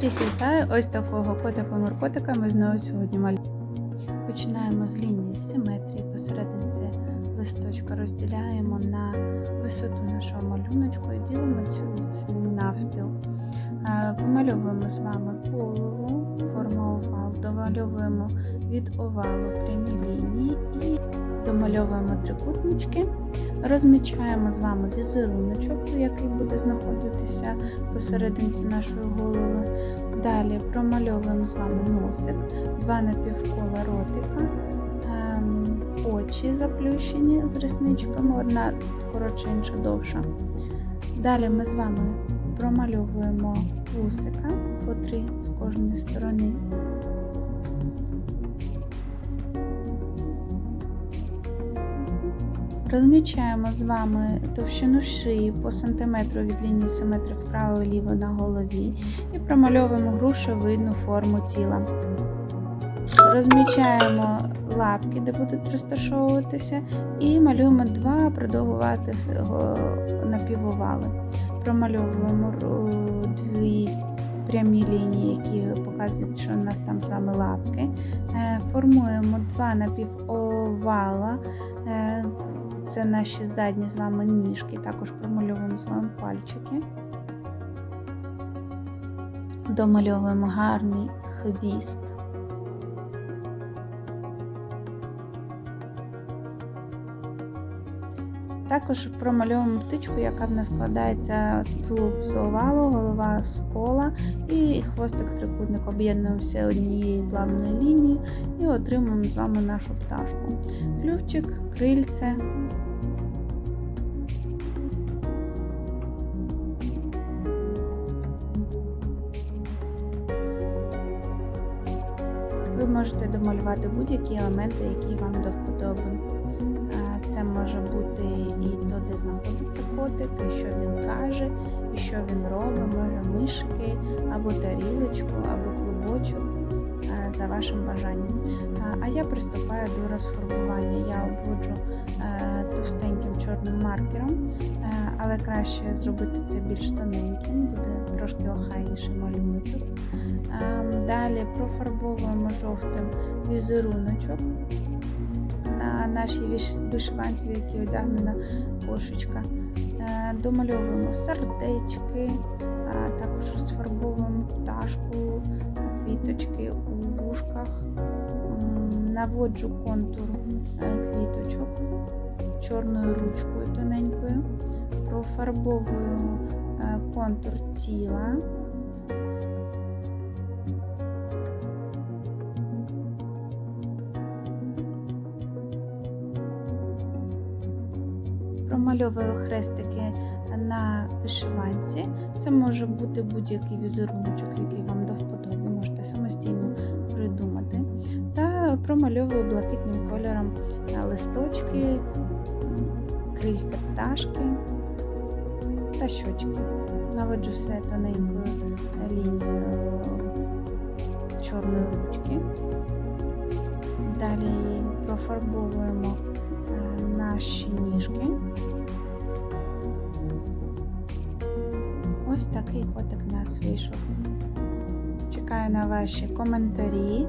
Всіх вітаю! Ось такого котика-моркотика ми знову сьогодні малюємо. Починаємо з лінії симетрії. Посерединці листочка розділяємо на висоту нашого малюночку і ділимо цю навпіл. Е, Вимальовуємо з вами голову, форма овал, домальовуємо від овалу прямі лінії і домальовуємо трикутнички. Розмічаємо з вами візеруночок, який буде знаходитися посерединці нашої голови. Далі промальовуємо з вами носик, два напівкола ротика, ем, очі заплющені з ресничками, одна коротша, інша довша. Далі ми з вами промальовуємо вусика по три з кожної сторони. Розмічаємо з вами товщину шиї по сантиметру від лінії симетрії вправо і ліво на голові і промальовуємо грушевидну форму тіла. Розмічаємо лапки, де будуть розташовуватися, і малюємо два продовгувати напівовали. Промальовуємо дві прямі лінії, які показують, що у нас там з вами лапки. Е, Формуємо два напівовала. Це наші задні з вами ніжки. Також промальовуємо з вами пальчики. Домальовуємо гарний хвіст. Також промальовуємо птичку, яка в нас складається тулуб з овалу, голова з кола і хвостик трикутник. Об'єднуємо все однією плавною лінією і отримуємо з вами нашу пташку. Клювчик, крильце. Ви можете домалювати будь-які елементи, які вам до вподоби. Це може бути і то, де знаходиться котик, і що він каже, і що він робить, може мишки, або тарілочку, або клубочок за вашим бажанням. А, А я приступаю до розфарбування. Я обводжу е, товстеньким чорним маркером, е, але краще зробити це більш тоненьким, буде трошки охайніший малюночок. Далі профарбовуємо жовтим візеруночок на нашій вишиванці, в якій одягнена кошечка. Е, Домальовуємо сердечки, також розфарбовуємо пташку, квіточки у вушках, наводжу контур е, квіточок чорною ручкою тоненькою, профарбовую е, контур тіла. Промальовую хрестики на вишиванці. Це може бути будь-який візеруночок, який вам до вподоби, можете самостійно придумати. Та промальовую блакитним кольором листочки, крильця пташки та щочки. Наводжу все тоненькою лінією чорної ручки. Далі профарбовуємо е, наші ніжки. Ось такий котик у нас вийшов. Чекаю на ваші коментарі.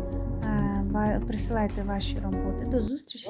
е, Присилайте ваші роботи. До зустрічі